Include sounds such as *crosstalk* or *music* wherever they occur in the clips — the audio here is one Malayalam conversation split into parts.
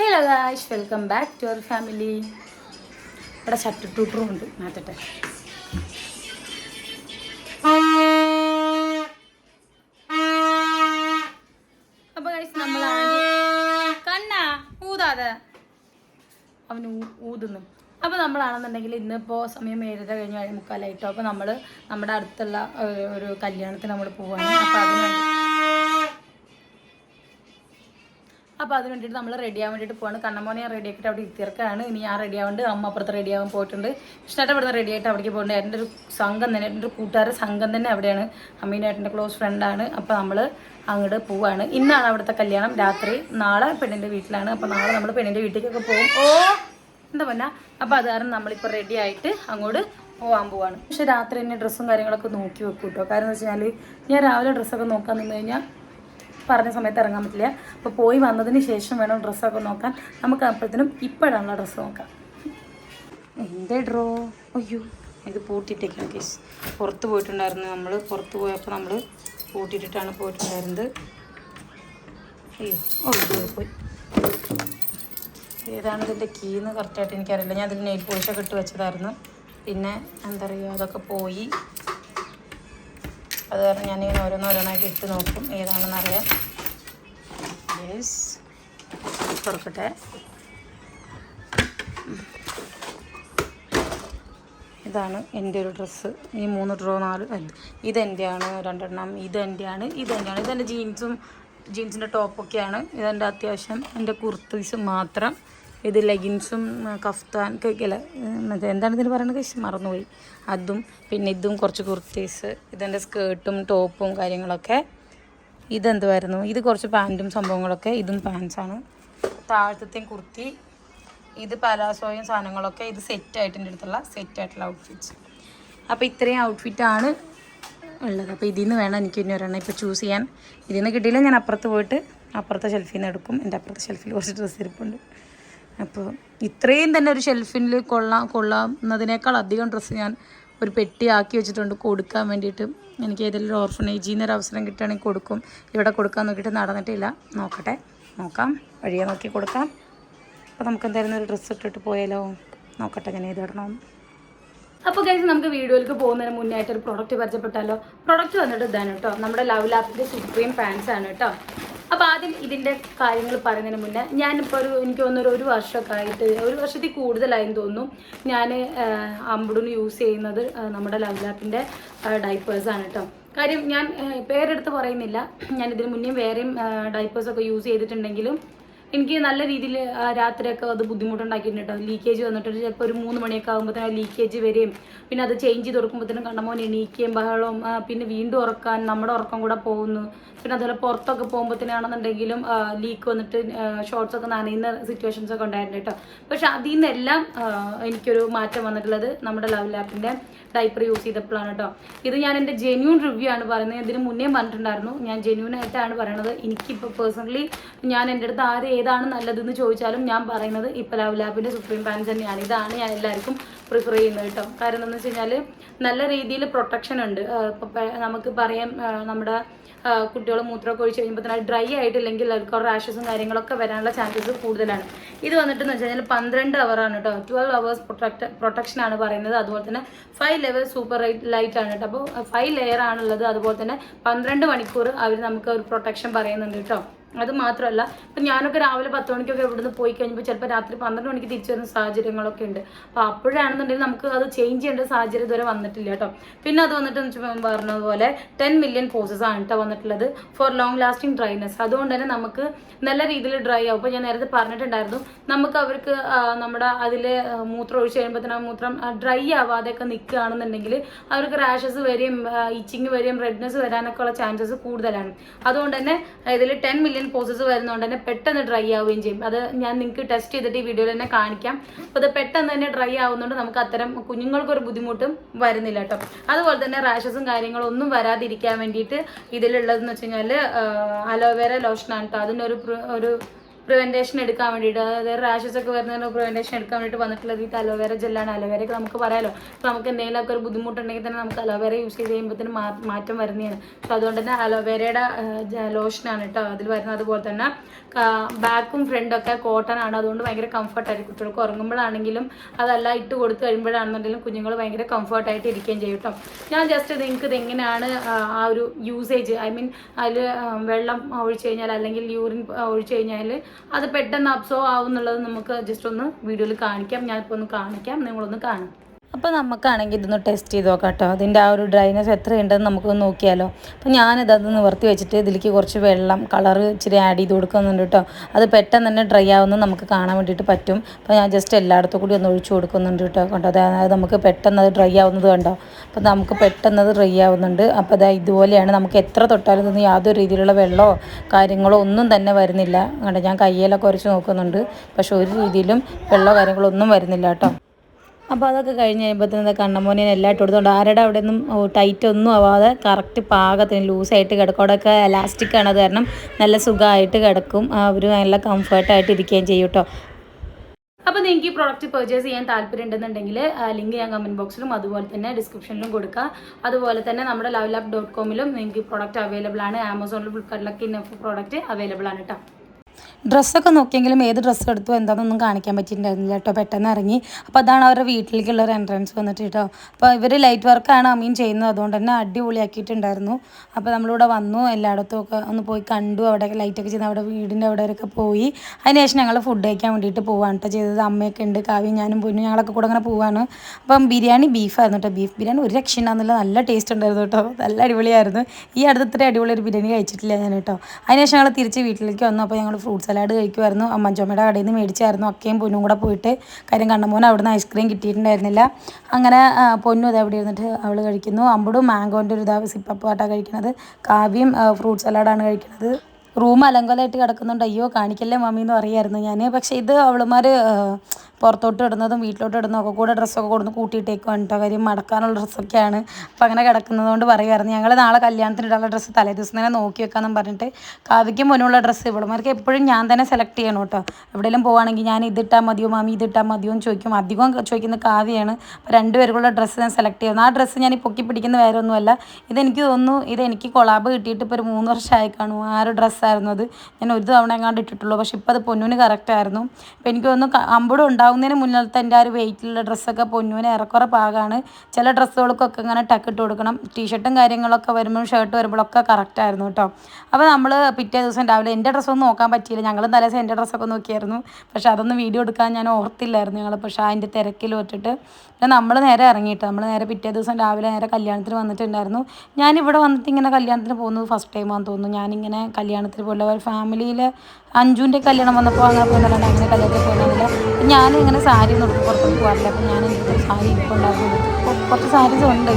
Hello guys welcome back to our family ഇവിടെ ചട്ടിട്ടൂട്ടറും ഉണ്ട്. മാറ്റട്ടെ. അപ്പൊ ഗൈസ് നമ്മളാണെങ്കിൽ കണ്ണാ ഊതാതെ. അവന് ഊതുന്നു. അപ്പോൾ നമ്മളാണെന്നുണ്ടെങ്കിൽ ഇന്നിപ്പോൾ സമയം ഏഴര കഴിഞ്ഞ് ഏഴ് മുക്കാലായിട്ടോ. അപ്പോൾ നമ്മൾ നമ്മുടെ അടുത്തുള്ള ഒരു ഒരു കല്യാണത്തിന് നമ്മൾ പോവാണ്. അപ്പോൾ അതിന് അപ്പോൾ അതിന് വേണ്ടിയിട്ട് നമ്മൾ റെഡി ആവാൻ വേണ്ടിയിട്ട് പോവാണ്. കണ്ണമോനെ റെഡി ആക്കിയിട്ട് അവിടെ ഇത്തിയർക്കാണ് ഇനി ഞാൻ റെഡി ആവുന്നുണ്ട് അമ്മ അപ്പുറത്ത് റെഡി ആവാൻ പോയിട്ടുണ്ട്. ഇഷ്ടമായിട്ട് ഇവിടുന്ന് റെഡി ആയിട്ട് അവിടേക്ക് പോകുന്നുണ്ട് എന്റെ ഒരു സംഘം തന്നെ എന്റെ ഒരു കൂട്ടുകാരുടെ സംഘം തന്നെ അവിടെയാണ്. അമ്മീനായിട്ടെന്റെ ക്ലോസ് ഫ്രണ്ടാണ് അപ്പോൾ നമ്മൾ അങ്ങോട്ട് പോവാണ്. ഇന്നാണ് അവിടുത്തെ കല്യാണം. രാത്രി നാളെ പെണ്ണിന്റെ വീട്ടിലാണ്. അപ്പോൾ നാളെ നമ്മൾ പെണ്ണിന്റെ വീട്ടിലേക്കൊക്കെ പോകും. ഓ എന്താ പറഞ്ഞ അപ്പോൾ അത് കാരണം നമ്മളിപ്പോൾ റെഡി ആയിട്ട് അങ്ങോട്ട് പോകാൻ പോവാണ്. പക്ഷെ രാത്രി എന്നെ ഡ്രസ്സും കാര്യങ്ങളൊക്കെ നോക്കി വെക്കും കേട്ടോ കാരണം എന്ന് വെച്ചാൽ ഞാൻ രാവിലെ ഡ്രസ്സൊക്കെ നോക്കാൻ നിന്ന് കഴിഞ്ഞാൽ പറഞ്ഞ സമയത്ത് ഇറങ്ങാൻ പറ്റില്ല. അപ്പോൾ പോയി വന്നതിന് ശേഷം വേണം ഡ്രസ്സൊക്കെ നോക്കാൻ. നമുക്ക് അപ്പോഴത്തേനും ഇപ്പോഴാണല്ലോ ഡ്രസ്സ് നോക്കാം എന്തേ ഡ്രോ? അയ്യോ ഇത് പൂട്ടിയിട്ടേക്കാണ് കേസ്. പുറത്ത് പോയിട്ടുണ്ടായിരുന്നു നമ്മൾ പുറത്ത് പോയപ്പോൾ നമ്മൾ പൂട്ടിയിട്ടിട്ടാണ് പോയിട്ടുണ്ടായിരുന്നത്. അയ്യോ ഓ പോയി ഏതാണ് ഇതിന്റെ കീന്ന് കറക്റ്റായിട്ട് എനിക്കറിയില്ല. ഞാൻ അതിൽ നെയിൽ പോളിഷൊക്കെ ഇട്ട് വെച്ചതായിരുന്നു. പിന്നെ എന്താ പറയുക അതൊക്കെ പോയി. അത് കാരണം ഞാനിങ്ങനെ ഓരോന്നോരോന്നായിട്ട് ഇട്ട് നോക്കും ഏതാണെന്ന് അറിയാം യെസ് തുറക്കട്ടെ. ഇതാണ് എന്റെ ഒരു ഡ്രസ്സ്. ഈ മൂന്ന് ഡ്രോ നാല് അല്ല ഇതെന്റെയാണ് രണ്ടെണ്ണം. ഇതെന്റെയാണ് ഇതെന്റെയാണ്. ഇതെന്റെ ജീൻസും ജീൻസിന്റെ ടോപ്പൊക്കെയാണ്. ഇതെന്റെ അത്യാവശ്യം എന്റെ കുർത്തീസും മാത്രം. ഇത് ലെഗിൻസും കഫ്താൻ അല്ല മറ്റേ എന്താണ് ഇതിന് കഴിച്ച് മറന്നുപോയി. അതും പിന്നെ ഇതും കുറച്ച് കുർത്തീസ് ഇതെന്റെ സ്കേർട്ടും ടോപ്പും കാര്യങ്ങളൊക്കെ. ഇതെന്തുമായിരുന്നു ഇത് കുറച്ച് പാന്റും സംഭവങ്ങളൊക്കെ. ഇതും പാൻസാണ് താഴത്തെ കുർത്തി ഇത് പലാസോയും സാധനങ്ങളൊക്കെ. ഇത് സെറ്റായിട്ട് എന്റെ അടുത്തുള്ള സെറ്റായിട്ടുള്ള ഔട്ട്ഫിറ്റ്സ് അപ്പോൾ ഇത്രയും ഔട്ട്ഫിറ്റാണ് ഉള്ളത്. അപ്പോൾ ഇതിൽ നിന്ന് വേണം എനിക്ക് ഇനി ഒരെണ്ണം ഇപ്പോൾ ചൂസ് ചെയ്യാൻ. ഇതിൽ നിന്ന് കിട്ടിയില്ല ഞാൻ അപ്പുറത്ത് പോയിട്ട് അപ്പുറത്തെ ഷെൽഫിൽ നിന്ന് എടുക്കും. എന്റെ അപ്പുറത്തെ ഷെൽഫിൽ കുറച്ച് ഡ്രസ്സ് ഇരിപ്പുണ്ട്. അപ്പോൾ ഇത്രയും തന്നെ ഒരു ഷെൽഫിൽ കൊള്ളാം കൊള്ളാവുന്നതിനേക്കാൾ അധികം ഡ്രസ്സ് ഞാൻ ഒരു പെട്ടി ആക്കി വെച്ചിട്ടുണ്ട്. കൊടുക്കാൻ വേണ്ടിയിട്ട് എനിക്ക് ഏതെങ്കിലും ഒരു ഓർഫനേജിൽ നിന്ന് ഒരു അവസരം കിട്ടുകയാണെങ്കിൽ കൊടുക്കും. ഇവിടെ കൊടുക്കാൻ നോക്കിയിട്ട് നടന്നിട്ടില്ല. നോക്കട്ടെ. നോക്കാം. വഴിയെ നോക്കി കൊടുക്കാം. അപ്പോൾ നമുക്ക് എന്തായാലും ഒരു ഡ്രസ്സ് ഇട്ടിട്ട് പോയാലോ? നോക്കട്ടെ ഞാൻ ഏതിടണം അപ്പോൾ ഗൈസ് നമുക്ക് വീഡിയോയിലേക്ക് പോകുന്നതിന് മുന്നേ ഒരു പ്രൊഡക്റ്റ് പരിചയപ്പെട്ടാലോ? പ്രൊഡക്റ്റ് വന്നിട്ട് ഇതാണ് കേട്ടോ. നമ്മുടെ ലവ് ലാപ്പിന്റെ സുപ്രീം പാൻസ് ആണ് കേട്ടോ. അപ്പോൾ ആദ്യം ഇതിന്റെ കാര്യങ്ങൾ പറയുന്നതിന് മുന്നേ ഞാനിപ്പോൾ ഒരു എനിക്ക് തോന്നുന്നു ഒരു വർഷമൊക്കെ ആയിട്ട് ഒരു വർഷത്തിൽ കൂടുതലായെന്ന് തോന്നുന്നു. ഞാൻ അമ്പുടിന് യൂസ് ചെയ്യുന്നത് നമ്മുടെ ലവ് ലാപ്പിന്റെ ഡൈപ്പേഴ്സാണ് കേട്ടോ കാര്യം ഞാൻ പേരെടുത്ത് പറയുന്നില്ല. ഞാൻ ഇതിന് മുന്നേ വേറെയും ഡൈപ്പേഴ്സൊക്കെ യൂസ് ചെയ്തിട്ടുണ്ടെങ്കിലും എനിക്ക് നല്ല രീതിയിൽ രാത്രിയൊക്കെ അത് ബുദ്ധിമുട്ടുണ്ടാക്കിയിട്ടുണ്ട് ലീക്കേജ് വന്നിട്ട് ചിലപ്പോൾ ഒരു മൂന്ന് മണിയൊക്കെ ആകുമ്പോഴത്തേനും ലീക്കേജ് വരെയും. പിന്നെ അത് ചേഞ്ച് ചെയ്ത് കൊടുക്കുമ്പോഴത്തേനും കണ്ടമോൻ എണീക്കുകയും ബഹളവും പിന്നെ വീണ്ടും ഉറക്കാൻ നമ്മുടെ ഉറക്കം കൂടെ പോകുന്നു. പിന്നെ അതുപോലെ പുറത്തൊക്കെ പോകുമ്പോഴത്തേനാണെന്നുണ്ടെങ്കിലും ലീക്ക് വന്നിട്ട് ഷോർട്സ് ഒക്കെ നനയുന്ന സിറ്റുവേഷൻസ് ഒക്കെ ഉണ്ടായിട്ടുണ്ട് കേട്ടോ. പക്ഷെ അതിൽ നിന്നെല്ലാം എനിക്കൊരു മാറ്റം വന്നിട്ടുള്ളത് നമ്മുടെ ലവ് ലാപ്പിന്റെ ഡൈപ്പർ യൂസ് ചെയ്തപ്പോഴാണ് കേട്ടോ. ഇത് ഞാൻ എന്റെ ജെന്യൂൺ റിവ്യൂ ആണ് പറയുന്നത്. ഇതിന് മുന്നേ പറഞ്ഞിട്ടുണ്ടായിരുന്നു. ഞാൻ ജെന്യൂൺ ആയിട്ടാണ് പറയണത്. എനിക്കിപ്പോൾ പേഴ്സണലി ഞാൻ എന്റെ അടുത്ത് ആര് ഏതാണ് നല്ലതെന്ന് ചോദിച്ചാലും ഞാൻ പറയുന്നത് ഇപ്പോൾ ലവ് ലാപ്പിന്റെ സുപ്രീം പാൻസ് തന്നെയാണ്. ഇതാണ് ഞാൻ എല്ലാവർക്കും പ്രിഫർ ചെയ്യുന്നത് കേട്ടോ. കാരണം എന്താണെന്ന് വെച്ച് കഴിഞ്ഞാൽ നല്ല രീതിയിൽ പ്രൊട്ടക്ഷൻ ഉണ്ട്. നമുക്ക് പറയാം നമ്മുടെ കുട്ടികൾ മൂത്രമൊക്കെ ഒഴിച്ച് കഴിയുമ്പോൾ തന്നെ ഡ്രൈ ആയിട്ടില്ലെങ്കിൽ അവർക്ക് റാഷസും കാര്യങ്ങളൊക്കെ വരാനുള്ള ചാൻസസ് കൂടുതലാണ്. ഇത് വന്നിട്ട് എന്ന് വെച്ച് കഴിഞ്ഞാൽ പന്ത്രണ്ട് അവറാണ് കേട്ടോ. ട്വൽവ് അവേഴ്സ് പ്രൊട്ടക്ട് പ്രൊട്ടക്ഷൻ ആണ് പറയുന്നത്. അതുപോലെ തന്നെ ഫൈവ് ലെവൽ സൂപ്പർ ലൈറ്റ് ആണ് കേട്ടോ. അപ്പോൾ ഫൈവ് ലെയർ ആണുള്ളത്. അതുപോലെ തന്നെ പന്ത്രണ്ട് മണിക്കൂർ അവർ നമുക്ക് ഒരു പ്രൊട്ടക്ഷൻ പറയുന്നുണ്ട് കേട്ടോ. അത് മാത്രമല്ല ഇപ്പം ഞാനൊക്കെ രാവിലെ പത്ത് മണിക്കൊക്കെ ഇവിടുന്ന് പോയി കഴിഞ്ഞപ്പോൾ ചിലപ്പോൾ രാത്രി പന്ത്രണ്ട് മണിക്ക് തിരിച്ചു വരുന്ന സാഹചര്യങ്ങളൊക്കെ ഉണ്ട്. അപ്പോൾ അപ്പോഴാണെന്നുണ്ടെങ്കിൽ നമുക്ക് അത് ചേഞ്ച് ചെയ്യേണ്ട സാഹചര്യം ഇതുവരെ വന്നിട്ടില്ല കേട്ടോ. പിന്നെ അത് വന്നിട്ട് പറഞ്ഞതുപോലെ ടെൻ മില്യൺ ഫോഴ്സസ് ആണ് കേട്ടോ വന്നിട്ടുള്ളത് ഫോർ ലോങ് ലാസ്റ്റിംഗ് ഡ്രൈനെസ് അതുകൊണ്ട് തന്നെ നമുക്ക് നല്ല രീതിയിൽ ഡ്രൈ ആവും. ഇപ്പോൾ ഞാൻ നേരത്തെ പറഞ്ഞിട്ടുണ്ടായിരുന്നു നമുക്ക് അവർക്ക് നമ്മുടെ അതിലെ മൂത്രം ഒഴിച്ച് കഴിയുമ്പോൾ ആ മൂത്രം ഡ്രൈ ആവാതെയൊക്കെ നിൽക്കുകയാണെന്നുണ്ടെങ്കിൽ അവർക്ക് റാഷസ് വരെയും ഇച്ചിങ് വരെയും റെഡ്നെസ് വരാനൊക്കെ ഉള്ള ചാൻസസ് കൂടുതലാണ്. അതുകൊണ്ട് തന്നെ ഇതിൽ ടെൻ മില്യൺ പോസസ് വരുന്നതുകൊണ്ട് തന്നെ പെട്ടെന്ന് ഡ്രൈ ആവുകയും ചെയ്യും. അത് ഞാൻ നിങ്ങൾക്ക് ടെസ്റ്റ് ചെയ്തിട്ട് ഈ വീഡിയോയിൽ തന്നെ കാണിക്കാം. അപ്പോൾ അത് പെട്ടെന്ന് തന്നെ ഡ്രൈ ആവുന്നതുകൊണ്ട് നമുക്ക് അത്തരം കുഞ്ഞുങ്ങൾക്കൊരു ബുദ്ധിമുട്ടും വരുന്നില്ല കേട്ടോ. അതുപോലെ തന്നെ റാഷസും കാര്യങ്ങളും ഒന്നും വരാതിരിക്കാൻ വേണ്ടിയിട്ട് ഇതിലുള്ളതെന്ന് വെച്ച് കഴിഞ്ഞാൽ അലോവേര ലോഷനാണ് കേട്ടോ അതിനൊരു ഒരു പ്രിവെന്റേഷൻ എടുക്കാൻ വേണ്ടിയിട്ട്. അതായത് റാഷസ് ഒക്കെ വരുന്നതിന് പ്രിവെന്റേഷൻ എടുക്കാൻ വേണ്ടിയിട്ട് വന്നിട്ടുള്ളത് ഈ അലോവേര ജെല്ലാണ് അലോവേരയൊക്കെ നമുക്ക് പറയാലോ. ഇപ്പോൾ നമുക്ക് എന്തെങ്കിലുമൊക്കെ ഒരു ബുദ്ധിമുട്ടുണ്ടെങ്കിൽ തന്നെ നമുക്ക് അലോവേര യൂസ് ചെയ്ത് കഴിയുമ്പോഴത്തേന് മാറ്റം വരുന്നതാണ്. അപ്പോൾ അതുകൊണ്ട് തന്നെ അലോവേരയുടെ ലോഷനാണ് കേട്ടോ. അതിൽ വരുന്നത് അതുപോലെ തന്നെ. ബാക്കും ഫ്രണ്ടൊക്കെ കോട്ടൺ ആണ്. അതുകൊണ്ട് ഭയങ്കര കംഫർട്ടായിരിക്കും കുട്ടികൾക്ക് ഉറങ്ങുമ്പോഴാണെങ്കിലും അതല്ല ഇട്ട് കൊടുത്ത് കഴിയുമ്പോഴാണെന്നുണ്ടെങ്കിലും കുഞ്ഞുങ്ങൾ ഭയങ്കര കംഫർട്ടായിട്ട് ഇരിക്കുകയും ചെയ്യും കേട്ടോ. ഞാൻ ജസ്റ്റ് നിങ്ങൾക്ക് ഇത് എങ്ങനെയാണ് ആ, ആ ഒരു യൂസേജ് ഐ മീൻ അതിൽ വെള്ളം ഒഴിച്ചു കഴിഞ്ഞാൽ അല്ലെങ്കിൽ യൂറിൻ ഒഴിച്ചു കഴിഞ്ഞാൽ അത് പെട്ടെന്ന് അബ്സോർവ് ആവും എന്നുള്ളത് നമുക്ക് ജസ്റ്റ് ഒന്ന് വീഡിയോയിൽ കാണിക്കാം. ഞാനിപ്പോൾ ഒന്ന് കാണിക്കാം. നിങ്ങളൊന്ന് കാണാം. അപ്പോൾ നമുക്കാണെങ്കിൽ ഇതൊന്ന് ടെസ്റ്റ് ചെയ്ത് നോക്കാം കേട്ടോ അതിന്റെ ആ ഒരു ഡ്രൈനെസ് എത്രയുണ്ടെന്ന് നമുക്കൊന്ന് നോക്കിയാലോ. അപ്പോൾ ഞാനിതത് നിവർത്തി വെച്ചിട്ട് ഇതിലേക്ക് കുറച്ച് വെള്ളം കളർ ഇച്ചിരി ആഡ് ചെയ്ത് കൊടുക്കുന്നുണ്ട് കേട്ടോ അത് പെട്ടെന്ന് തന്നെ ഡ്രൈ ആവുന്നത് നമുക്ക് കാണാൻ വേണ്ടിയിട്ട് പറ്റും. അപ്പോൾ ഞാൻ ജസ്റ്റ് എല്ലായിടത്തും കൂടി ഒന്ന് ഒഴിച്ചു കൊടുക്കുന്നുണ്ട് കേട്ടോ കണ്ടോ? അതായത് നമുക്ക് പെട്ടെന്ന് അത് ഡ്രൈ ആവുന്നത് കണ്ടോ? അപ്പോൾ നമുക്ക് പെട്ടെന്ന് അത് ഡ്രൈ ആവുന്നുണ്ട്. അപ്പോൾ അതാ ഇതുപോലെയാണ്. നമുക്ക് എത്ര തൊട്ടാലും ഇതൊന്നും യാതൊരു രീതിയിലുള്ള വെള്ളമോ കാര്യങ്ങളോ ഒന്നും തന്നെ വരുന്നില്ല. കണ്ടോ? ഞാൻ കയ്യിലൊക്കെ കുറച്ച് നോക്കുന്നുണ്ട്. പക്ഷേ ഒരു രീതിയിലും വെള്ളമോ കാര്യങ്ങളോ ഒന്നും വരുന്നില്ല കേട്ടോ അപ്പോൾ അതൊക്കെ കഴിഞ്ഞ് കഴിയുമ്പോഴത്തേന് കണ്ണമോനെ എല്ലാം ഇട്ട് കൊടുത്തോണ്ട് ആരുടെ അവിടെ ഒന്നും ടൈറ്റ് ഒന്നും ആവാതെ കറക്റ്റ് പാകത്തിന് ലൂസായിട്ട് കിടക്കും. അവിടെയൊക്കെ എലാസ്റ്റിക് ആണ് അത് കാരണം നല്ല സുഖമായിട്ട് കിടക്കും. അവർ നല്ല കംഫർട്ടായിട്ട് ഇരിക്കുകയും ചെയ്യും കേട്ടോ അപ്പോൾ നിങ്ങൾക്ക് ഈ പ്രോഡക്റ്റ് പർച്ചേസ് ചെയ്യാൻ താല്പര്യം ഉണ്ടെന്നുണ്ടെങ്കിൽ ലിങ്ക് ഞാൻ കമന്റ് ബോക്സിലും അതുപോലെ തന്നെ ഡിസ്ക്രിപ്ഷനിലും കൊടുക്കുക അതുപോലെ തന്നെ നമ്മുടെ ലവ് ലാബ് ഡോട്ട് കോമിലും നിങ്ങൾക്ക് ഈ പ്രോഡക്റ്റ് അവൈലബിൾ ആണ്. ആമസോണിലും ഫ്ലിപ്കാർട്ടിലൊക്കെ ഇന്നഫ് പ്രോഡക്റ്റ് അവൈലബിൾ ആണ് കേട്ടോ ഡ്രസ്സൊക്കെ നോക്കിയെങ്കിലും ഏത് ഡ്രസ്സ് എടുത്തു എന്താണെന്നൊന്നും കാണിക്കാൻ പറ്റിയിട്ടുണ്ടായിരുന്നില്ല കേട്ടോ. പെട്ടെന്ന് ഇറങ്ങി. അപ്പോൾ അതാണ് അവരുടെ വീട്ടിലേക്കുള്ള ഒരു എൻട്രൻസ് വന്നിട്ട് കേട്ടോ. അപ്പോൾ ഇവർ ലൈറ്റ് വർക്കാണ് അമീൻ ചെയ്യുന്നത്. അതുകൊണ്ട് തന്നെ അടിപൊളിയാക്കിയിട്ടുണ്ടായിരുന്നു. അപ്പോൾ നമ്മളിവിടെ വന്നു. എല്ലായിടത്തും ഒക്കെ ഒന്ന് പോയി കണ്ടു. അവിടെ ലൈറ്റൊക്കെ ചെയ്ത് അവിടെ വീടിന്റെ അവിടെ വരെയൊക്കെ പോയി. അതിനുശേഷം ഞങ്ങൾ ഫുഡ് കഴിക്കാൻ വേണ്ടിയിട്ട് പോവാണ് കേട്ടോ ചെയ്തത്. അമ്മയൊക്കെ ഉണ്ട്. കാവ്യം ഞാനും പൊന്നു ഞങ്ങളൊക്കെ കൂടെ അങ്ങനെ പോവാണ്. അപ്പം ബിരിയാണി ബീഫായിരുന്നു കേട്ടോ. ബീഫ് ബിരിയാണി ഒരു രക്ഷ ഉണ്ടാകുന്നില്ല നല്ല ടേസ്റ്റ് ഉണ്ടായിരുന്നു കേട്ടോ. നല്ല അടിപൊളിയായിരുന്നു. ഈ അടുത്ത് ഇത്ര അടിപൊളി ഒരു ബിരിയാണി കഴിച്ചിട്ടില്ല ഞാൻ കേട്ടോ. അതിനുശേഷം ഞങ്ങൾ തിരിച്ച് വീട്ടിലേക്ക് വന്നു. അപ്പോൾ ഞങ്ങൾ ഫ്രൂട്ട് സലാഡ് കഴിക്കുമായിരുന്നു അമ്മച്ചമ്മയുടെ കടയിൽ നിന്ന് മേടിച്ചായിരുന്നു. അക്കയും പൊന്നും കൂടെ പോയിട്ട് കാര്യം കണ്ണമോൻ അവിടുന്ന് ഐസ്ക്രീം കിട്ടിയിട്ടുണ്ടായിരുന്നില്ല. അങ്ങനെ പൊന്നു അത് അവിടെ ഇരുന്നിട്ട് അവൾ കഴിക്കുന്നു. അമ്പടും മാംഗോന്റെ ഒരു ഇതാ സിപ്പപ്പാട്ടാണ് കഴിക്കുന്നത് കാവ്യം ഫ്രൂട്ട് സലാഡാണ് കഴിക്കുന്നത് റൂം അലങ്കോലായിട്ട് കിടക്കുന്നുണ്ട്. അയ്യോ കാണിക്കല്ലേ മമ്മി എന്ന് പറയായിരുന്നു ഞാൻ പക്ഷേ ഇത് അവളുമാർ പുറത്തോട്ട് ഇടുന്നതും വീട്ടിലോട്ട് ഇടുന്നതും ഒക്കെ കൂടെ ഡ്രസ്സൊക്കെ കൊടുന്ന് കൂട്ടിയിട്ടേക്കുവാണ് കേട്ടോ. കാര്യം മടക്കാനുള്ള ഡ്രസ്സൊക്കെയാണ് അപ്പോൾ അങ്ങനെ കിടക്കുന്നത് കൊണ്ട് പറയുമായിരുന്നു ഞങ്ങൾ നാളെ കല്യാണത്തിന് ഇടാനുള്ള ഡ്രസ്സ് തലേ ദിവസം തന്നെ നോക്കി വെക്കാമെന്നും പറഞ്ഞിട്ട് കാവ്യയ്ക്ക് മുന്നുള്ള ഡ്രസ്സ് ഇവളുമാർക്ക് എപ്പോഴും ഞാൻ തന്നെ സെലക്ട് ചെയ്യണം കേട്ടോ. എവിടെയെങ്കിലും പോവുകയാണെങ്കിൽ ഞാൻ ഇതിട്ടാൽ മതിയോ മാമി ഇതിട്ടാൽ മതിയോ എന്ന് ചോദിക്കും. അധികം ചോദിക്കുന്ന കാവിയാണ് അപ്പോൾ രണ്ടുപേർക്കുള്ള ഡ്രസ്സ് ഞാൻ സെലക്ട് ചെയ്യുന്നു. ആ ഡ്രസ്സ് ഞാൻ ഈ പൊക്കി പിടിക്കുന്ന വേറെ ഒന്നുമല്ല ഇതെനിക്ക് തോന്നുന്നു ഇത് എനിക്ക് കൊളാബ് കിട്ടിയിട്ട് ഇപ്പോൾ ഒരു മൂന്ന് വർഷമായി കാണും ആ ഒരു ഡ്രസ്സായിരുന്നു അത്. ഞാൻ ഒരു തവണ എങ്ങാണ്ട് ഇട്ടിട്ടുള്ളൂ. പക്ഷെ ഇപ്പോൾ അത് പൊന്നുവിന് കറക്റ്റ് ആയിരുന്നു. അപ്പോൾ എനിക്ക് തോന്നുന്നു അമ്പടം അമ്പുടം ഉണ്ടാകുന്നതിന് മുന്നിലത്തെ എന്റെ ആ ഒരു വെയിറ്റിലുള്ള ഡ്രസ്സൊക്കെ പൊന്നുവിന് ഏറെക്കുറെ പാകമാണ് ചില ഡ്രസ്സുകൾക്കൊക്കെ ഇങ്ങനെ ടക്ക് ഇട്ട് കൊടുക്കണം. ടീഷർട്ടും കാര്യങ്ങളൊക്കെ വരുമ്പോഴും ഷർട്ട് വരുമ്പോഴൊക്കെ കറക്റ്റ് ആയിരുന്നു കേട്ടോ. അപ്പോൾ നമ്മൾ പിറ്റേ ദിവസം രാവിലെ എന്റെ ഡ്രസ്സൊന്നും നോക്കാൻ പറ്റിയില്ല. ഞങ്ങൾ തലേദിവസം എന്റെ ഡ്രസ്സൊക്കെ നോക്കിയായിരുന്നു. പക്ഷേ അതൊന്നും വീഡിയോ എടുക്കാൻ ഞാൻ ഓർത്തില്ലായിരുന്നു ഞങ്ങൾ പക്ഷേ അതിന്റെ തിരക്കിൽ വിട്ടിട്ട് നമ്മൾ നേരെ ഇറങ്ങിയിട്ട് നമ്മൾ നേരെ പിറ്റേ ദിവസം രാവിലെ നേരെ കല്യാണത്തിന് വന്നിട്ടുണ്ടായിരുന്നു. ഞാനിവിടെ വന്നിട്ട് ഇങ്ങനെ കല്യാണത്തിന് പോകുന്നത് ഫസ്റ്റ് ടൈമാണെന്ന് തോന്നുന്നു. ഞാനിങ്ങനെ കല്യാണത്തിന് പോലെ ഒരു ഫാമിലിയിൽ അഞ്ജുവിന്റെ കല്യാണം വന്നപ്പോൾ അങ്ങനെ പോകുന്നതാണ് അങ്ങനെ കല്യാണത്തിൽ പോകുന്നില്ല ഞാനിങ്ങനെ സാരി ഒന്നും പുറത്തോട്ട് പോകാറില്ല. അപ്പോൾ ഞാൻ സാരി ഇപ്പോൾ കൊ- കുറച്ച് സാരീസ് ഉണ്ട്.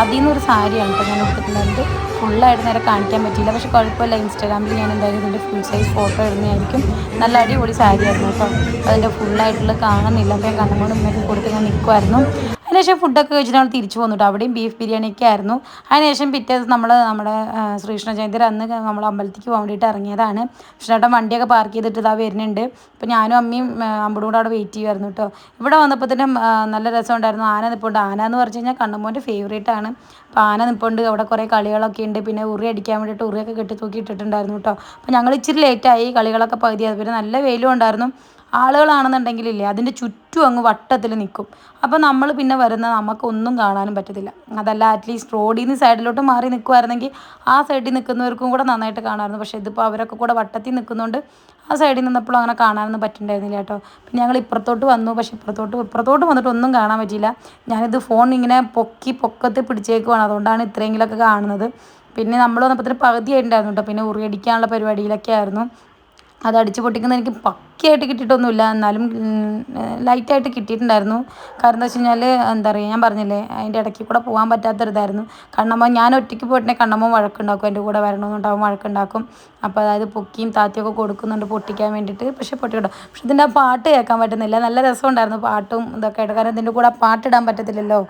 അതിൽ നിന്നൊരു സാരിയാണ് കേട്ടോ ഞാൻ എടുത്തിട്ടുണ്ടായിരുന്നത് ഫുള്ളായിട്ട് നേരെ കാണിക്കാൻ പറ്റിയില്ല. പക്ഷെ കുഴപ്പമില്ല. ഇൻസ്റ്റാഗ്രാമിൽ ഞാൻ എന്തായാലും ഇതിന്റെ ഫുൾ സൈസ് ഫോട്ടോ ഇടുന്നതായിരിക്കും. നല്ല അടിപൊളി സാരി ആയിരുന്നു കേട്ടോ അതിന്റെ ഫുള്ളായിട്ടുള്ള കാണുന്നില്ല. അപ്പോൾ ഞാൻ കണ്ണുകൊണ്ട് ഉമ്മയൊക്കെ കൊടുത്ത് ഞാൻ നിൽക്കുമായിരുന്നു അതിനുശേഷം ഫുഡൊക്കെ കഴിച്ചിട്ട് നമ്മൾ തിരിച്ചു പോന്നു കേട്ടോ അവിടെയും ബീഫ് ബിരിയാണിയൊക്കെ ആയിരുന്നു. അതിനുശേഷം പിറ്റേ നമ്മൾ നമ്മുടെ ശ്രീകൃഷ്ണ ജയന്തി അന്ന് നമ്മൾ അമ്പലത്തിലേക്ക് പോകാൻ വേണ്ടിയിട്ട് ഇറങ്ങിയതാണ്. കൃഷ്ണേട്ടൻ വണ്ടിയൊക്കെ പാർക്ക് ചെയ്തിട്ട് ഇതാ വരുന്നുണ്ട്. അപ്പോൾ ഞാനും അമ്മയും അമ്പടും കൂടെ അവിടെ വെയിറ്റ് ചെയ്യുമായിരുന്നു കേട്ടോ ഇവിടെ വന്നപ്പോൾ തന്നെ നല്ല രസമുണ്ടായിരുന്നു. ആന നിൽപ്പുണ്ട് ആന എന്ന് പറഞ്ഞു കഴിഞ്ഞാൽ കണ്ണുമോന്റെ ഫേവറേറ്റ് ആണ്. അപ്പോൾ ആന നിൽപ്പുണ്ട് അവിടെ കുറേ കളികളൊക്കെ ഉണ്ട്. പിന്നെ ഉറി അടിക്കാൻ വേണ്ടിയിട്ട് ഉറിയൊക്കെ കെട്ടി തൂക്കി ഇട്ടിട്ടുണ്ടായിരുന്നു കേട്ടോ അപ്പോൾ ഞങ്ങൾ ഇച്ചിരി ലേറ്റായി കളികളൊക്കെ പകുതിയായി പിന്നെ നല്ല വെയിലും ഉണ്ടായിരുന്നു. ആളുകളാണെന്നുണ്ടെങ്കിലില്ലേ അതിന്റെ ചുറ്റും അങ്ങ് വട്ടത്തിൽ നിൽക്കും. അപ്പോൾ നമ്മൾ പിന്നെ വരുന്ന നമുക്കൊന്നും കാണാനും പറ്റത്തില്ല. അതല്ല അറ്റ്ലീസ്റ്റ് റോഡിൽ നിന്ന് സൈഡിലോട്ട് മാറി നിൽക്കുമായിരുന്നെങ്കിൽ ആ സൈഡിൽ നിൽക്കുന്നവർക്കും കൂടെ നന്നായിട്ട് കാണാമായിരുന്നു. പക്ഷേ ഇതിപ്പോൾ അവരൊക്കെ കൂടെ വട്ടത്തിൽ നിൽക്കുന്നതുകൊണ്ട് ആ സൈഡിൽ നിന്നപ്പോഴും അങ്ങനെ കാണാനൊന്നും പറ്റുന്നുണ്ടായിരുന്നില്ല കേട്ടോ. പിന്നെ ഞങ്ങൾ ഇപ്പുറത്തോട്ട് വന്നു. പക്ഷേ ഇപ്പുറത്തോട്ട് ഇപ്പുറത്തോട്ട് വന്നിട്ട് ഒന്നും കാണാൻ പറ്റിയില്ല. ഞാനിത് ഫോൺ ഇങ്ങനെ പൊക്കി പൊക്കത്ത് പിടിച്ചേക്കുവാണ്. അതുകൊണ്ടാണ് ഇത്രയെങ്കിലൊക്കെ കാണുന്നത്. പിന്നെ നമ്മൾ വന്നപ്പോൾ പകുതി ആയിട്ടുണ്ടായിരുന്നു കേട്ടോ. പിന്നെ ഉറിയടിക്കാനുള്ള പരിപാടിയിലൊക്കെ ആയിരുന്നു. അത് അടിച്ചു പൊട്ടിക്കുന്നത് എനിക്ക് പക്ക പക്കയായിട്ട് കിട്ടിയിട്ടൊന്നുമില്ല. എന്നാലും ലൈറ്റായിട്ട് കിട്ടിയിട്ടുണ്ടായിരുന്നു. കാരണം എന്താ വെച്ച് കഴിഞ്ഞാൽ എന്താ പറയുക ഞാൻ പറഞ്ഞില്ലേ അതിന്റെ ഇടയ്ക്ക് കൂടെ പോകാൻ പറ്റാത്തൊരിതായിരുന്നു. കണ്ണമ്മ ഞാൻ ഒറ്റയ്ക്ക് പോയിട്ടുണ്ടെങ്കിൽ കണ്ണമ്മ വഴക്കുണ്ടാക്കും എന്റെ കൂടെ വരണമെന്നുണ്ടാവും വഴക്കുണ്ടാക്കും. അപ്പോൾ അതായത് പൊക്കിയും താത്തിയൊക്കെ കൊടുക്കുന്നുണ്ട് പൊട്ടിക്കാൻ വേണ്ടിയിട്ട്. പക്ഷേ പൊട്ടിക്കിട്ടും പക്ഷെ ഇതിന്റെ ആ പാട്ട് കേൾക്കാൻ പറ്റുന്നില്ല. നല്ല രസമുണ്ടായിരുന്നു പാട്ടും ഇതൊക്കെ ആയിട്ട്. കാരണം ഇതിന്റെ കൂടെ പാട്ടിടാൻ പറ്റത്തില്ലല്ലോ.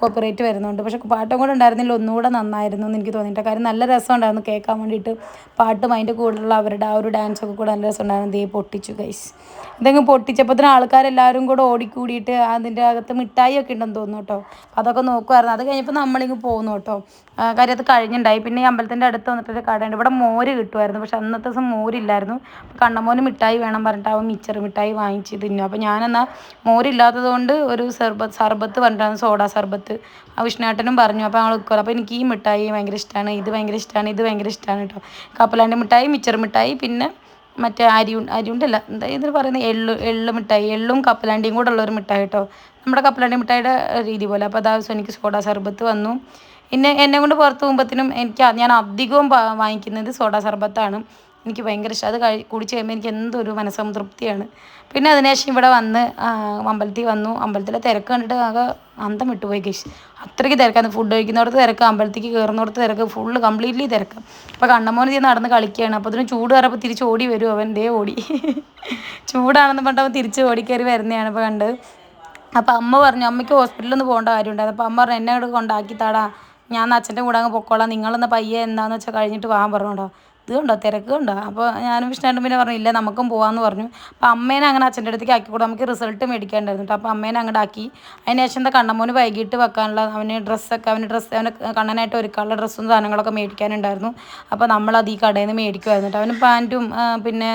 കോപ്പറേറ്റ് വരുന്നുണ്ട്. പക്ഷെ പാട്ടും കൂടെ ഉണ്ടായിരുന്നില്ല. ഒന്നുകൂടെ നന്നായിരുന്നു എന്ന് എനിക്ക് തോന്നിയിട്ട് കാര്യം നല്ല രസമുണ്ടായിരുന്നു കേൾക്കാൻ വേണ്ടിയിട്ട്. പാട്ടും അതിന്റെ കൂടെയുള്ള അവരുടെ ആ ഒരു ഡാൻസൊക്കെ കൂടെ നല്ല രസമുണ്ടായിരുന്നു. ദേ പൊട്ടിച്ചു ഗൈസ് അതങ്ങ് പൊട്ടിച്ചപ്പോഴത്തേനും ആൾക്കാരെല്ലാവരും കൂടെ ഓടിക്കൂടിയിട്ട് അതിന്റെ അകത്ത് മിഠായി ഒക്കെ ഉണ്ടെന്ന് തോന്നുന്നു കേട്ടോ. അതൊക്കെ നോക്കുമായിരുന്നു അത് കഴിഞ്ഞപ്പോൾ നമ്മളിങ്ങ് പോകുന്നു കേട്ടോ. കാര്യം അത് കഴിഞ്ഞിട്ടുണ്ടായി പിന്നെ ഈ അമ്പലത്തിന്റെ അടുത്ത് വന്നിട്ടൊരു കടയുണ്ട്. ഇവിടെ മോര് കിട്ടുമായിരുന്നു. പക്ഷെ അന്നത്തെ ദിവസം മോരില്ലായിരുന്നു. അപ്പോൾ കണ്ണമോന് മിഠായി വേണം പറഞ്ഞിട്ട് അവൻ മിച്ചർ മിഠായി വാങ്ങിച്ച് തിന്നു. അപ്പോൾ ഞാനെന്നാൽ മോരില്ലാത്തത് കൊണ്ട് ഒരു സർബത്ത് സർബത്ത് പറഞ്ഞിട്ടാണ് സോഡാ സർബത്ത്. വിഷ്ണുവേട്ടനും പറഞ്ഞു. അപ്പോൾ ഞങ്ങൾ വെക്കുമല്ലോ അപ്പോൾ എനിക്ക് ഈ മിഠായി ഭയങ്കര ഇഷ്ടമാണ് ഇത് ഭയങ്കര ഇഷ്ടമാണ് ഇത് ഭയങ്കര ഇഷ്ടമാണ് കേട്ടോ. കപ്പലാന്റെ മിഠായി മിച്ചർ മിഠായി പിന്നെ മറ്റേ അരി അരിയുണ്ടല്ല എന്താ ഇതിന് പറയുന്നത് എള്ളു എള്ളു മിഠായി എള്ളും കപ്പലണ്ടിയും കൂടെ ഉള്ളൊരു മിഠായി കേട്ടോ നമ്മുടെ കപ്പലണ്ടി മിഠായിയുടെ രീതി പോലെ. അപ്പോൾ അതാ എനിക്ക് സോഡ സർബത്ത് വന്നു. പിന്നെ എന്നെ കൊണ്ട് പുറത്ത് പോകുമ്പോഴത്തേനും എനിക്ക് ഞാൻ അധികവും വാങ്ങിക്കുന്നത് സോഡാ സർബത്താണ്. എനിക്ക് ഭയങ്കര ഇഷ്ടം. അത് കഴി കുടിച്ച് കഴിയുമ്പോൾ എനിക്ക് എന്തൊരു മനസ്സംതൃപ്തിയാണ്. പിന്നെ അതിനുശേഷം ഇവിടെ വന്ന് അമ്പലത്തിൽ വന്നു. അമ്പലത്തിലെ തിരക്ക് കണ്ടിട്ട് ആകെ അന്തം വിട്ടുപോയി കേസ് അത്രയ്ക്ക് തിരക്കാണ് ഫുഡ് കഴിക്കുന്നിടത്ത് തിരക്ക് അമ്പലത്തിക്ക് കയറുന്നിടത്ത് തിരക്ക് ഫുള്ള് കംപ്ലീറ്റ്ലി തിരക്ക്. അപ്പോൾ കണ്ണമോൻ ഇത് നടന്ന് കളിക്കുകയാണ്. അപ്പോൾ അതിന് ചൂട് കയറപ്പോൾ തിരിച്ച് ഓടി വരും. അവൻ ദേ ഓടി. *laughs* ചൂടാണെന്ന് പറഞ്ഞിട്ട് അവൻ തിരിച്ച് ഓടിക്കയറി വരുന്നതാണ് ഇപ്പോൾ കണ്ട് അപ്പോൾ അമ്മ പറഞ്ഞു അമ്മയ്ക്ക് ഹോസ്പിറ്റലിൽ ഒന്ന് പോകേണ്ട കാര്യമുണ്ടായിരുന്നു. അപ്പോൾ അമ്മ പറഞ്ഞു എന്നെ അങ്ങോട്ട് കൊണ്ടാക്കി താടാ ഞാൻ അച്ഛന്റെ കൂടെ അങ്ങ് പൊക്കോളാം. നിങ്ങളൊന്ന് പയ്യെ എന്താണെന്ന് വെച്ചാൽ കഴിഞ്ഞിട്ട് വാൻ പറഞ്ഞോട്ടോ ഇത് കണ്ടോ? തിരക്ക് കണ്ടോ? അപ്പോൾ ഞാനും വിഷ്ണുണ്ടും പിന്നെ പറഞ്ഞു ഇല്ല നമുക്കും പോകാമെന്ന് പറഞ്ഞു. അപ്പോൾ അമ്മേനെ അങ്ങനെ അച്ഛന്റെ അടുത്തേക്ക് ആക്കി കൊടുത്തു നമുക്ക് റിസൾട്ട് മേടിക്കാണ്ടായിരുന്നു അപ്പോൾ അമ്മേനെ അങ്ങോട്ട് ആക്കി. അതിന് ശേഷം എന്താ കണ്ണമ്മോന് വൈകിട്ട് വെക്കാനുള്ള അവന് ഡ്രസ്സൊക്കെ അവന് ഡ്രസ്സ് അവന് കണ്ണനായിട്ട് ഒരുക്കാനുള്ള ഡ്രസ്സും സാധനങ്ങളൊക്കെ മേടിക്കാനുണ്ടായിരുന്നു. അപ്പോൾ നമ്മളത് ഈ കടയിൽ നിന്ന് മേടിക്കുമായിരുന്നു കേട്ടോ. അവന് പാന്റും പിന്നെ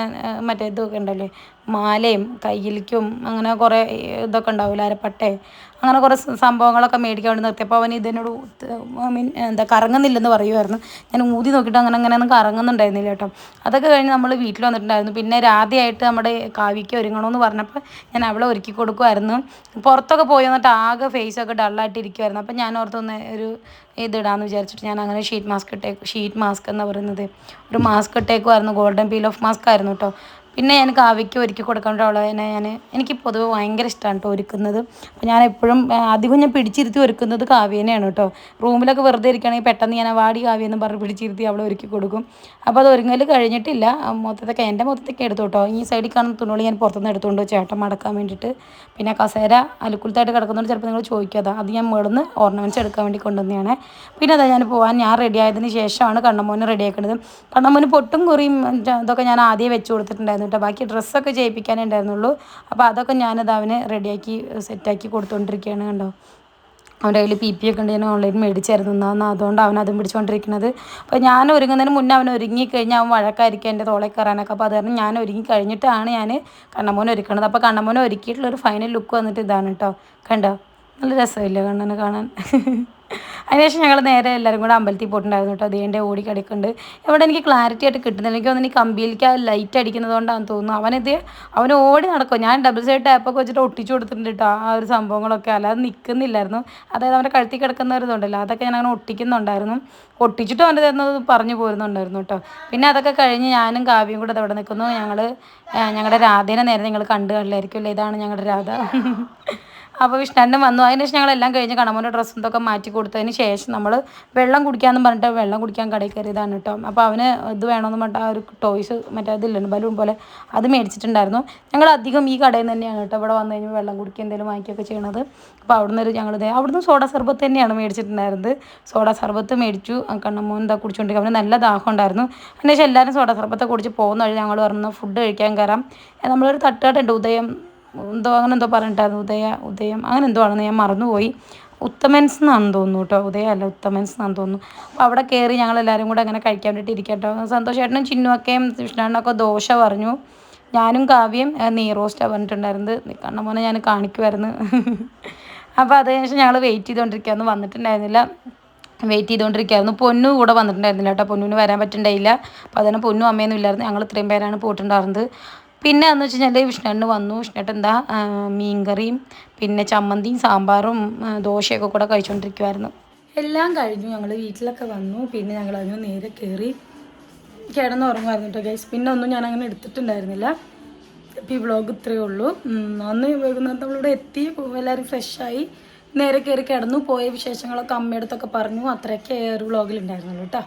മറ്റേ ഇതൊക്കെ ഉണ്ടല്ലേ? മാലയും കയ്യിലേക്കും അങ്ങനെ കുറേ ഇതൊക്കെ ഉണ്ടാവില്ല അരപ്പട്ടെ. അങ്ങനെ കുറേ സംഭവങ്ങളൊക്കെ മേടിക്കാൻ വേണ്ടി നിർത്തിയപ്പോൾ അവൻ ഇതിനോട് മീൻ എന്താ കറങ്ങുന്നില്ലെന്ന് പറയുമായിരുന്നു ഞാൻ ഊതി നോക്കിയിട്ട് അങ്ങനെ അങ്ങനെ ഒന്നും കറങ്ങുന്നുണ്ടായിരുന്നില്ല കേട്ടോ. അതൊക്കെ കഴിഞ്ഞ് നമ്മൾ വീട്ടിൽ വന്നിട്ടുണ്ടായിരുന്നു. പിന്നെ രാധയായിട്ട് നമ്മുടെ കാവ്യയ്ക്ക് ഒരുങ്ങണമെന്ന് പറഞ്ഞപ്പോൾ ഞാൻ അവളെ ഒരുക്കി കൊടുക്കുമായിരുന്നു പുറത്തൊക്കെ പോയി വന്നിട്ട് ആകെ ഫേസൊക്കെ ഡള്ളായിട്ട് ഇരിക്കുമായിരുന്നു അപ്പം ഞാൻ ഓർത്തൊന്ന് ഒരു ഇതിടാന്ന് വിചാരിച്ചിട്ട് ഞാൻ അങ്ങനെ ഷീറ്റ് മാസ്ക് ഇട്ടേക്ക് ഷീറ്റ് മാസ്ക് എന്ന് പറയുന്നത്? ഒരു മാസ്ക് ഇട്ടേക്കുമായിരുന്നു ഗോൾഡൻ പീൽ ഓഫ് മാസ്ക് ആയിരുന്നു കേട്ടോ പിന്നെ ഞാൻ കാവ്യയ്ക്ക് ഒരുക്കി കൊടുക്കേണ്ട തന്നെ ഞാൻ എനിക്ക് പൊതുവെ ഭയങ്കര ഇഷ്ടമാണ് കേട്ടോ ഒരുക്കുന്നത്. അപ്പോൾ ഞാൻ എപ്പോഴും അധികം ഞാൻ പിടിച്ചിരുത്തി ഒരുക്കുന്നത് കാവ്യനെയാണ് കേട്ടോ റൂമിലൊക്കെ വെറുതെ ഇരിക്കുകയാണെങ്കിൽ പെട്ടെന്ന് ഞാൻ വാടി കാവ്യ എന്ന് പറഞ്ഞ് പിടിച്ചിരുത്തി അവളെ ഒരുക്കി കൊടുക്കും. അപ്പോൾ അത് ഒരുങ്ങൽ കഴിഞ്ഞിട്ടില്ല. മൊത്തത്തൊക്കെ എന്റെ മൊത്തത്തൊക്കെ എടുത്തു കേട്ടോ ഈ സൈഡിൽ കാണുന്ന തുണികൾ ഞാൻ പുറത്തുനിന്ന് എടുത്തുകൊണ്ട് ചേട്ടൻ മടക്കാൻ വേണ്ടിയിട്ട്. പിന്നെ കസേര അലുക്കുലത്തായിട്ട് കിടക്കുന്നുണ്ട് ചിലപ്പോൾ നിങ്ങൾ ചോദിക്കാതെ അത് ഞാൻ മേടുന്ന് ഓർണമെന്റ്സ് എടുക്കാൻ വേണ്ടി കൊണ്ടുവന്നതാണ്. പിന്നെ അതാ ഞാൻ പോകാൻ ഞാൻ റെഡി ആയതിന് ശേഷമാണ് കണ്ണമോനെ റെഡി ആക്കുന്നത് കണ്ണമോന് പൊട്ടും കുറിയും ഇത് ഇതൊക്കെ ഞാൻ ആദ്യം വെച്ച് കൊടുത്തിട്ടുണ്ടായിരുന്നു കേട്ടോ ബാക്കി ഡ്രസ്സൊക്കെ ചെയ്യിപ്പിക്കാനേ ഉണ്ടായിരുന്നുള്ളൂ. അപ്പോൾ അതൊക്കെ ഞാനത് അവന് റെഡിയാക്കി സെറ്റാക്കി കൊടുത്തുകൊണ്ടിരിക്കുകയാണ് കണ്ടോ. അവന്റെ കയ്യിൽ പി പി ഒക്കെ ഉണ്ട് ഞാൻ ഓൺലൈൻ മേടിച്ചായിരുന്നു. എന്നാന്ന് അതുകൊണ്ട് അവൻ അതും പിടിച്ചുകൊണ്ടിരിക്കുന്നത് അപ്പോൾ ഞാൻ ഒരുങ്ങുന്നതിന് മുന്നേ അവൻ ഒരുങ്ങി കഴിഞ്ഞാൽ അവൻ വഴക്കായിരിക്കും എന്റെ തോളെ കയറാനൊക്കെ. അപ്പോൾ അത് കാരണം ഞാൻ ഒരുങ്ങി കഴിഞ്ഞിട്ടാണ് ഞാൻ കണ്ണമോനെ ഒരുക്കണത്. അപ്പോൾ കണ്ണമോനെ ഒരുക്കിയിട്ടുള്ളൊരു ഫൈനൽ ലുക്ക് വന്നിട്ട് ഇതാണ് കേട്ടോ കണ്ടോ? നല്ല രസമില്ലേ കണ്ണനെ കാണാൻ? അതിനുശേഷം ഞങ്ങൾ നേരെ എല്ലാവരും കൂടെ അമ്പലത്തിൽ പോയിട്ടുണ്ടായിരുന്നു കേട്ടോ. അതേന്റെ ഓടി കിടക്കുന്നുണ്ട്. ഇവിടെ എനിക്ക് ക്ലാരിറ്റി ആയിട്ട് കിട്ടുന്നില്ല. എനിക്ക് തോന്നുന്നു ഈ കമ്പിയിലേക്ക് ആ ലൈറ്റ് അടിക്കുന്നത് കൊണ്ടാണെന്ന് തോന്നുന്നു അവനിത് അവൻ ഓടി നടക്കും. ഞാൻ ഡബിൾ സൈഡ് ടാപ്പൊക്കെ വെച്ചിട്ട് ഒട്ടിച്ചു കൊടുത്തിട്ടുണ്ട് കേട്ടോ ആ ഒരു സംഭവങ്ങളൊക്കെ. അല്ലാതെ നിൽക്കുന്നില്ലായിരുന്നു അതായത് അവന്റെ കഴുത്തി കിടക്കുന്ന ഒരു ഇതുണ്ടല്ലോ അതൊക്കെ ഞാൻ അങ്ങനെ ഒട്ടിക്കുന്നുണ്ടായിരുന്നു. ഒട്ടിച്ചിട്ട് അവന്റെ തന്നത് പറഞ്ഞു പോരുന്നുണ്ടായിരുന്നു കേട്ടോ. പിന്നെ അതൊക്കെ കഴിഞ്ഞ് ഞാനും കാവ്യം കൂടെ അവിടെ നിൽക്കുന്നു. ഞങ്ങൾ ഞങ്ങളുടെ രാധേനെ നേരെ നിങ്ങൾ കണ്ടു കാണില്ലായിരിക്കും ഇതാണ് ഞങ്ങളുടെ രാധ. അപ്പോൾ വിഷ്ണുവിനെ വന്നു. അതിനുശേഷം ഞങ്ങളെല്ലാം കഴിഞ്ഞ് കണമോന്റെ ഡ്രസ്സും ഇതൊക്കെ മാറ്റി കൊടുത്തതിന് ശേഷം നമ്മൾ വെള്ളം കുടിക്കാമെന്ന് പറഞ്ഞിട്ട് വെള്ളം കുടിക്കാൻ കടയിൽ കയറിയതാണ് കേട്ടോ അപ്പോൾ അവന് ഇത് വേണമെന്ന് പറഞ്ഞിട്ട് ആ ഒരു ടോയ്സ് മറ്റേ ഇതില്ലുണ്ട് ബലൂൺ പോലെ അത് മേടിച്ചിട്ടുണ്ടായിരുന്നു. ഞങ്ങൾ അധികം ഈ കടയിൽ തന്നെയാണ് കേട്ടോ ഇവിടെ വന്നു കഴിഞ്ഞാൽ വെള്ളം കുടിക്കുക എന്തെങ്കിലും വാങ്ങിക്കുകയൊക്കെ ചെയ്യണത്. അപ്പോൾ അവിടുന്ന് ഒരു ഞങ്ങൾ അവിടുന്ന് സോഡ സർബത്ത് തന്നെയാണ് മേടിച്ചിട്ടുണ്ടായിരുന്നത്. സോഡ സർബത്ത് മേടിച്ചു. കണ്ണമോൻ എന്താ കുടിച്ചുകൊണ്ടിരിക്കുക അവന് നല്ല ദാഹം ഉണ്ടായിരുന്നു. അതിനുശേഷം എല്ലാവരും സോഡ സർബത്ത് കുടിച്ച് പോകുന്ന വഴി ഞങ്ങൾ പറഞ്ഞു ഫുഡ് കഴിക്കാൻ കയറാം നമ്മളൊരു തട്ടുകട്ടുണ്ട് ഉദയം എന്തോ അങ്ങനെ എന്തോ പറഞ്ഞിട്ടായിരുന്നു ഉദയ ഉദയം അങ്ങനെ എന്തോ ആണെന്ന് ഞാൻ മറന്നുപോയി. ഉത്തമൻസ് എന്നാണെന്ന് തോന്നുന്നു കേട്ടോ. ഉദയ അല്ല ഉത്തമൻസ് എന്നാണെന്ന് തോന്നുന്നു. അപ്പോൾ അവിടെ കയറി ഞങ്ങൾ എല്ലാവരും കൂടെ അങ്ങനെ കഴിക്കാൻ വേണ്ടിയിട്ട് ഇരിക്കട്ടോ സന്തോഷേട്ടനും ചിന്നുവൊക്കെയും കൃഷ്ണേട്ടനൊക്കെ ദോശ പറഞ്ഞു. ഞാനും കാവ്യം ഏ, പറഞ്ഞിട്ടുണ്ടായിരുന്നത്. കണ്ണ മോനെ ഞാൻ കാണിക്കുമായിരുന്നു *laughs* അപ്പോൾ അതിന് ശേഷം ഞങ്ങൾ വെയിറ്റ് ചെയ്തുകൊണ്ടിരിക്കുകയൊന്നും വന്നിട്ടുണ്ടായിരുന്നില്ല. വെയിറ്റ് ചെയ്തുകൊണ്ടിരിക്കുകയായിരുന്നു പൊന്നു കൂടെ വന്നിട്ടുണ്ടായിരുന്നില്ല കേട്ടോ. പൊന്നുവിന് വരാൻ പറ്റുണ്ടായില്ല അപ്പോൾ അതിന് പൊന്നു അമ്മയൊന്നും ഇല്ലായിരുന്നു. ഞങ്ങൾ ഇത്രയും പേരാണ് പോയിട്ടുണ്ടായിരുന്നത്. പിന്നെ എന്ന് വെച്ച് കഴിഞ്ഞാൽ വിഷ്ണുണ്ണ വന്നു. വിഷ്ണുട്ട് എന്താ മീൻകറിയും പിന്നെ ചമ്മന്തിയും സാമ്പാറും ദോശയൊക്കെ കൂടെ കഴിച്ചുകൊണ്ടിരിക്കുമായിരുന്നു എല്ലാം കഴിഞ്ഞു. ഞങ്ങൾ വീട്ടിലൊക്കെ വന്നു. പിന്നെ ഞങ്ങൾ അതിന് നേരെ കയറി കിടന്ന് ഉറങ്ങുമായിരുന്നു കേട്ടോ ഗൈസ് പിന്നെ ഒന്നും ഞാൻ അങ്ങനെ എടുത്തിട്ടുണ്ടായിരുന്നില്ല ഈ വ്ളോഗ് ഇത്രയേ ഉള്ളൂ. അന്ന് വൈകുന്നേരം നമ്മളിവിടെ എത്തി. എല്ലാവരും ഫ്രഷായി. നേരെ കയറി കിടന്നു. പോയ വിശേഷങ്ങളൊക്കെ അമ്മയുടെ അടുത്തൊക്കെ പറഞ്ഞു. അത്രയൊക്കെ ഒരു വ്ളോഗിലുണ്ടായിരുന്നുള്ളൂ കേട്ടോ